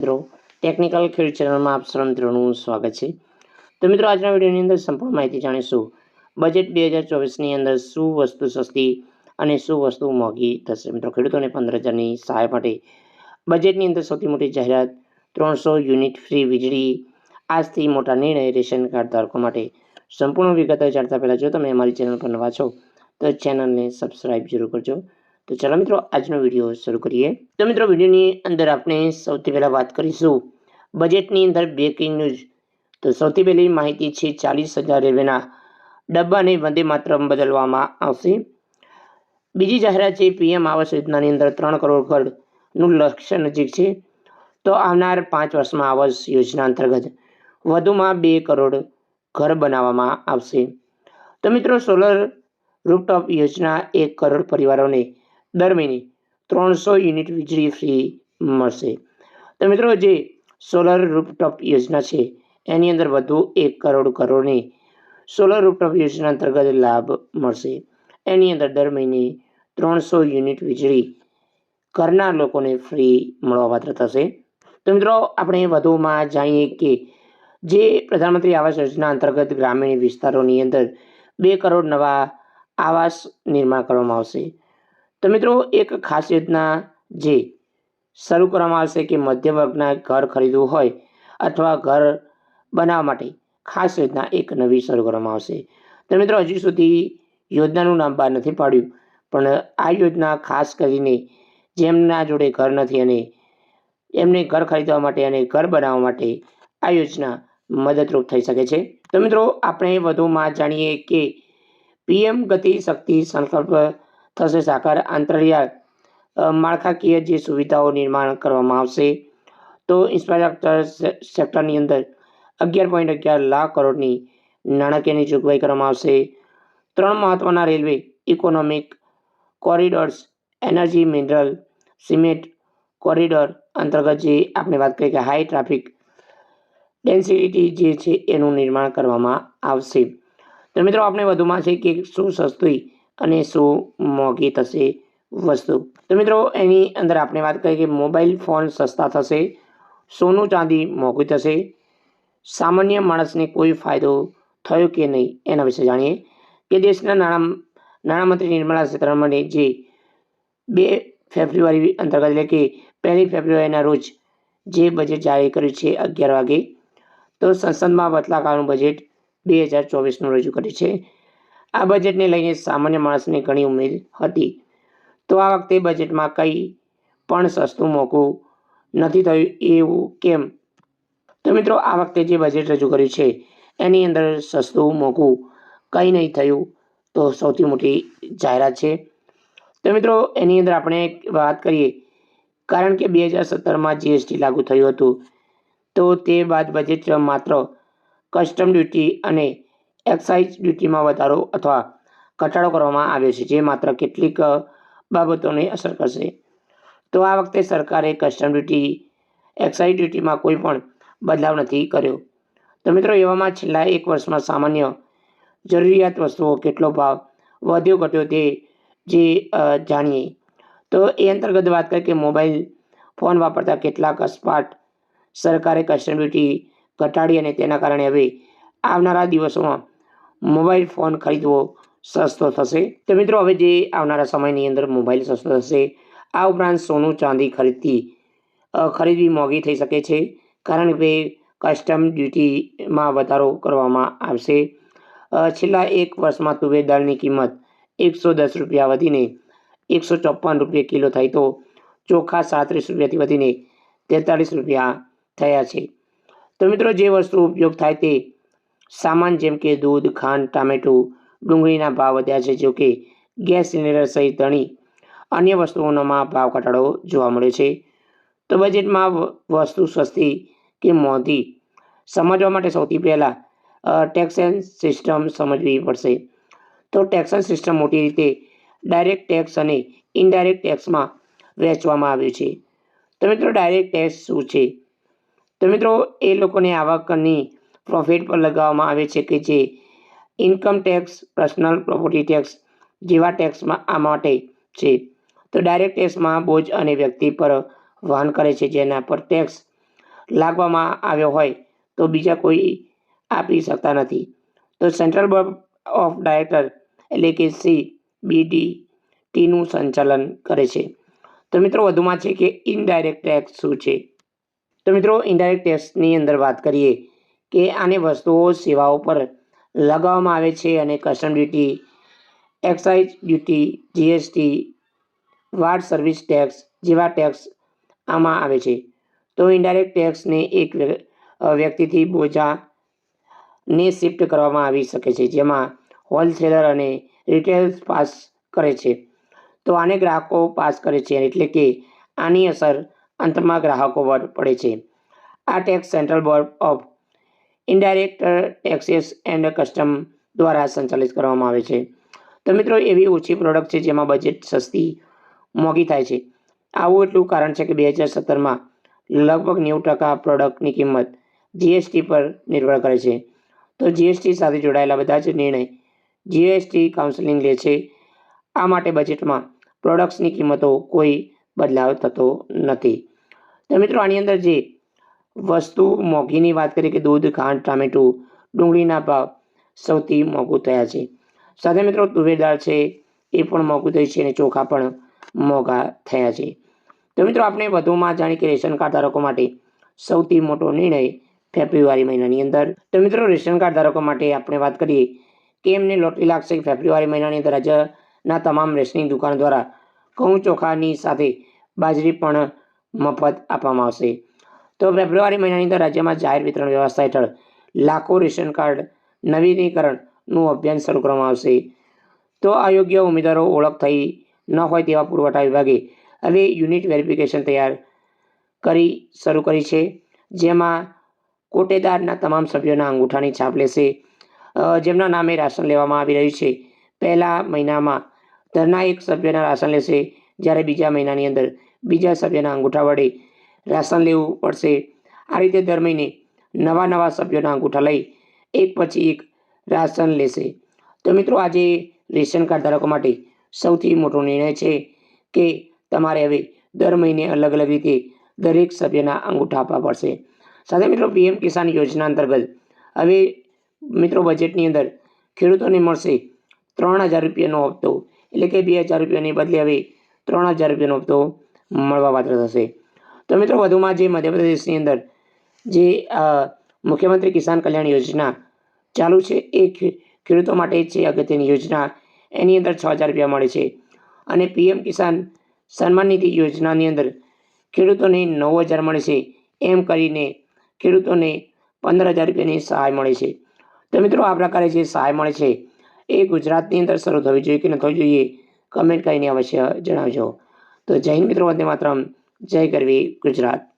મિત્રો ટેકનિકલ ખેડૂત ચેનલમાં આપ સર્વ મિત્રોનું સ્વાગત છે. તો મિત્રો, આજના વિડીયોની અંદર સંપૂર્ણ માહિતી જાણીશું. બજેટ બે હજાર ચોવીસની અંદર શું વસ્તુ સસ્તી અને શું વસ્તુ મોંઘી થશે? મિત્રો, ખેડૂતોને પંદર હજારની સહાય માટે બજેટની અંદર સૌથી મોટી જાહેરાત ત્રણસો યુનિટ ફ્રી વીજળી. આજથી મોટા નિર્ણય રેશન કાર્ડ ધારકો માટે સંપૂર્ણ વિગતો જાણતા પહેલાં જો તમે અમારી ચેનલ પર નવા છો, તો ચેનલને સબસ્ક્રાઇબ જરૂર કરજો. તો ચાલો મિત્રો, આજનો વીડિયો શરૂ કરીએ. તો મિત્રો, વિડીયોની અંદર આપણે સૌથી પહેલાં વાત કરીશું બજેટની અંદર બ્રેકિંગ ન્યૂઝ તો સૌથી પહેલી માહિતી છે, ચાલીસ હજાર રેલવેના ડબ્બાને વંદે માતરમ બદલવામાં આવશે. બીજી જાહેરાત છે, પીએમ આવાસ યોજનાની અંદર ત્રણ કરોડ ઘરનું લક્ષ્ય નજીક છે. તો આવનાર પાંચ વર્ષમાં આવાસ યોજના અંતર્ગત વધુમાં બે કરોડ ઘર બનાવવામાં આવશે. તો મિત્રો, સોલર રૂપટોપ યોજના એક કરોડ પરિવારોને દર મહિને ત્રણસો યુનિટ વીજળી ફ્રી મળશે. તો મિત્રો, જે સોલર રૂપટોપ યોજના છે, એની અંદર વધુ એક કરોડ કરોડને સોલર રૂપટોપ યોજના અંતર્ગત લાભ મળશે. એની અંદર દર મહિને ત્રણસો યુનિટ વીજળી ઘરના લોકોને ફ્રી મળવા પાત્ર થશે. તો મિત્રો, આપણે વધુમાં જાણીએ કે જે પ્રધાનમંત્રી આવાસ યોજના અંતર્ગત ગ્રામીણ વિસ્તારોની અંદર બે કરોડ નવા આવાસ નિર્માણ કરવામાં આવશે. તો મિત્રો, એક ખાસ યોજના જે શરૂ કરવામાં આવશે કે મધ્ય વર્ગના ઘર ખરીદવું હોય અથવા ઘર બનાવવા માટે ખાસ યોજના એક નવી શરૂ કરવામાં આવશે. તો મિત્રો, હજી સુધી યોજનાનું નામ બહાર નથી પાડ્યું, પણ આ યોજના ખાસ કરીને જેમના જોડે ઘર નથી અને એમને ઘર ખરીદવા માટે અને ઘર બનાવવા માટે આ યોજના મદદરૂપ થઈ શકે છે. તો મિત્રો, આપણે વધુમાં જાણીએ કે પીએમ ગતિ શક્તિ સંકલ્પ થશે. સાકાર આંતરિયાળ માળખાકીય જે સુવિધાઓ નિર્માણ કરવામાં આવશે. તો ઇન્ફ્રાસ્ટ્રક્ચર સેક્ટરની અંદર અગિયાર પોઈન્ટ અગિયાર લાખ કરોડની નાણાકીયની જોગવાઈ કરવામાં આવશે. ત્રણ મહત્ત્વના railway, economic corridors, energy, mineral, cement corridor અંતર્ગત જે આપણે વાત કરીએ કે હાઈ ટ્રાફિક ડેન્સિટી જે છે એનું નિર્માણ કરવામાં આવશે. તો મિત્રો આપણે વધુમાં છે કે શું સસ્તી અને શું મોંઘી થશે વસ્તુ. તો મિત્રો, એની અંદર આપણે વાત કરીએ કે મોબાઈલ ફોન સસ્તા થશે, સોનું ચાંદી મોંઘું થશે, સામાન્ય માણસને કોઈ ફાયદો થયો કે નહીં એના વિશે જાણીએ. કે દેશના નાણાં, નાણામંત્રી નિર્મલા સીતારમણે જે બે ફેબ્રુઆરી અંતર્ગત એટલે કે પહેલી ફેબ્રુઆરીના રોજ જે બજેટ જાહેર કર્યું છે અગિયાર વાગે, તો સંસદમાં વચલાકાળનું બજેટ બે હજાર ચોવીસનું રજૂ કર્યું છે. આ બજેટને લઈને સામાન્ય માણસને ઘણી ઉમેદ હતી. તો આ વખતે બજેટમાં કંઈ પણ સસ્તું મોંઘું નથી થયું એવું કેમ? તો મિત્રો, આ વખતે જે બજેટ રજૂ કર્યું છે, એની અંદર સસ્તું મોંઘું કંઈ નહીં થયું તો સૌથી મોટી જાહેરાત છે. તો મિત્રો, એની અંદર આપણે વાત કરીએ. કારણ કે બે હજાર સત્તરમાં જીએસટી લાગુ થયું હતું, તો તે બાદ બજેટ માત્ર કસ્ટમ ડ્યુટી અને એક્સાઇઝ ડ્યુટીમાં વધારો અથવા ઘટાડો કરવામાં આવ્યો છે, જે માત્ર કેટલીક બાબતોને અસર કરશે. તો આ વખતે સરકારે કસ્ટમ ડ્યુટી, એક્સાઇઝ ડ્યુટીમાં કોઈ પણ બદલાવ નથી કર્યો. તો મિત્રો, એવામાં છેલ્લા એક વર્ષમાં સામાન્ય જરૂરિયાત વસ્તુઓ કેટલો ભાવ વધ્યો, ઘટ્યો તે જે જાણીએ. તો એ અંતર્ગત વાત કરીએ કે મોબાઈલ ફોન વાપરતા કેટલાક અસ્પાટ સરકારે કસ્ટમ ડ્યુટી ઘટાડી અને તેના કારણે હવે આવનારા દિવસોમાં મોબાઈલ ફોન ખરીદવો સસ્તો થશે. તો મિત્રો, હવે જે આવનારા સમયની અંદર મોબાઈલ સસ્તો થશે, આ ઉપરાંત સોનું ચાંદી ખરીદતી ખરીદવી મોંઘી થઈ શકે છે. કારણ કે કસ્ટમ ડ્યુટીમાં વધારો કરવામાં આવશે. છેલ્લા એક વર્ષમાં તુવેર દાળની કિંમત એકસો દસ રૂપિયા વધીને એકસો ચોપન રૂપિયા કિલો થઈ. તો ચોખા સાત્રીસ રૂપિયાથી વધીને તેતાળીસ રૂપિયા થયા છે. તો મિત્રો, જે વસ્તુ ઉપયોગ થાય તે સામાન જેમ કે દૂધ, ખાંડ, ટામેટું, ડુંગળીના ભાવ વધ્યા છે, જોકે ગેસ સિલિન્ડર સહિત ઘણી અન્ય વસ્તુઓનોમાં ભાવ ઘટાડો જોવા મળ્યો છે. તો બજેટમાં વસ્તુ સસ્તી કે મોંઘી? સમજવા માટે સૌથી પહેલાં ટેક્સન સિસ્ટમ સમજવી પડશે. તો ટેક્સન સિસ્ટમ મોટી રીતે ડાયરેક્ટ ટેક્સ અને ઇનડાયરેક્ટ ટેક્સમાં વહેંચવામાં આવ્યું છે. તો મિત્રો, ડાયરેક્ટ ટેક્સ શું છે? તો મિત્રો, એ લોકોને આવકની પ્રોફિટ પર લગાવવામાં આવે છે કે જે income tax personal property tax જેવા ટેક્સમાં આ માટે છે. તો ડાયરેક્ટ ટેક્સમાં બોજ અને વ્યક્તિ પર વહન કરે છે જેના પર ટેક્સ લાગવામાં આવ્યો હોય તો બીજા કોઈ આપી શકતા નથી. તો સેન્ટ્રલ બોર્ડ ઓફ ડાયરેક્ટર એટલે કે સી બીડી ટીનું સંચાલન કરે છે. તો મિત્રો વધુમાં છે કે ઇનડાયરેક્ટ ટેક્સ શું છે? તો મિત્રો ઇનડાયરેક્ટ ટેક્સની અંદર વાત કરીએ કે આને વસ્તુઓ સેવાઓ પર લગાવવામાં આવે છે અને custom duty excise duty GST VAT service tax જેવા ટેક્સ આમાં આવે છે. તો ઇન્ડાયરેક્ટ ટેક્સને એક વ્યક્તિથી બોજાને શિફ્ટ કરવામાં આવી શકે છે, જેમાં હોલસેલર અને રિટેલ પાસ કરે છે. તો આને ગ્રાહકો પાસ કરે છે એટલે કે આની અસર અંતમાં ગ્રાહકો પર પડે છે. આ tax central board of indirect taxes and custom દ્વારા સંચાલિત કરવામાં આવે છે. તો મિત્રો, એવી ઓછી પ્રોડક્ટ છે જેમાં બજેટ સસ્તી મોંઘી થાય છે. આવું એટલું કારણ છે કે બે હજાર સત્તરમાં લગભગ નેવું ટકા પ્રોડક્ટની કિંમત જીએસટી પર નિર્ભર કરે છે. તો જીએસટી સાથે જોડાયેલા બધા જ નિર્ણય જીએસટી કાઉન્સિલિંગ લે છે. આ માટે બજેટમાં પ્રોડક્ટ્સની કિંમતો કોઈ બદલાવ થતો નથી. તો મિત્રો, આની અંદર જે વસ્તુ મોંઘીની વાત કરીએ કે દૂધ, ખાંડ, ટામેટું, ડુંગળીના ભાવ સૌથી મોંઘું થયા છે. સાથે મિત્રો તુવેર દાળ છે, એ પણ મોંઘું થઈ છે અને ચોખા પણ મોંઘા થયા છે. તો મિત્રો આપણે વધુમાં જાણીએ કે રેશન કાર્ડ ધારકો માટે સૌથી મોટો નિર્ણય ફેબ્રુઆરી મહિનાની અંદર. તો મિત્રો રેશન કાર્ડ ધારકો માટે આપણે વાત કરીએ કે એમને લોટરી લાગશે કે ફેબ્રુઆરી મહિનાની અંદર રાજ્યના તમામ રેશનિંગ દુકાન દ્વારા ઘઉં ચોખાની સાથે બાજરી પણ મફત આપવામાં આવશે. તો ફેબ્રુઆરી મહિનાની અંદર રાજ્યમાં જાહેર વિતરણ વ્યવસ્થા હેઠળ લાખો રેશન કાર્ડ નવીનીકરણનું અભિયાન શરૂ કરવામાં આવશે. તો અયોગ્ય ઉમેદવારો ઓળખ થઈ ન હોય તેવા પુરવઠા વિભાગે હવે યુનિટ વેરિફિકેશન તૈયાર કરી શરૂ કરી છે. જેમાં કોટેદારના તમામ સભ્યોના અંગૂઠાની છાપ લેશે. જેમના નામે રાશન લેવામાં આવી રહ્યું છે. પહેલા મહિનામાં ધરના એક સભ્યના રાશન લેશે. જ્યારે બીજા મહિનાની અંદર બીજા સભ્યના અંગૂઠા વડે રાશન લેવું પડશે. આ રીતે દર મહિને નવા નવા સભ્યોના અંગૂઠા લઈ એક પછી એક રાશન લેશે. તો મિત્રો, આજે રેશન કાર્ડ ધારકો માટે સૌથી મોટો નિર્ણય છે કે તમારે હવે દર મહિને અલગ અલગ રીતે દરેક સભ્યના અંગૂઠા આપવા પડશે. સાથે મિત્રો, પીએમ કિસાન યોજના અંતર્ગત હવે મિત્રો, બજેટની અંદર ખેડૂતોને મળશે ત્રણ હજાર રૂપિયાનો હપ્તો. એટલે કે બે હજાર રૂપિયાની બદલે હવે ત્રણ હજાર રૂપિયાનો હપ્તો મળવા પાત્ર થશે. તો મિત્રો, વધુમાં જે મધ્યપ્રદેશની અંદર જે મુખ્યમંત્રી કિસાન કલ્યાણ યોજના ચાલુ છે, એ ખેડૂતો માટે છે અગત્યની યોજના. એની અંદર છ હજાર રૂપિયા મળે છે. અને પીએમ કિસાન સન્માન નિધિ યોજનાની અંદર ખેડૂતોને નવ હજાર મળે છે. એમ કરીને ખેડૂતોને પંદર હજાર રૂપિયાની સહાય મળે છે. તો મિત્રો, આ પ્રકારે જે સહાય મળે છે, એ ગુજરાતની અંદર શરૂ થવી જોઈએ કે ન થવી જોઈએ, કમેન્ટ કરીને અવશ્ય જણાવજો. તો જૈન મિત્રો, વંદે માતરમ. જય ગરવી ગુજરાત.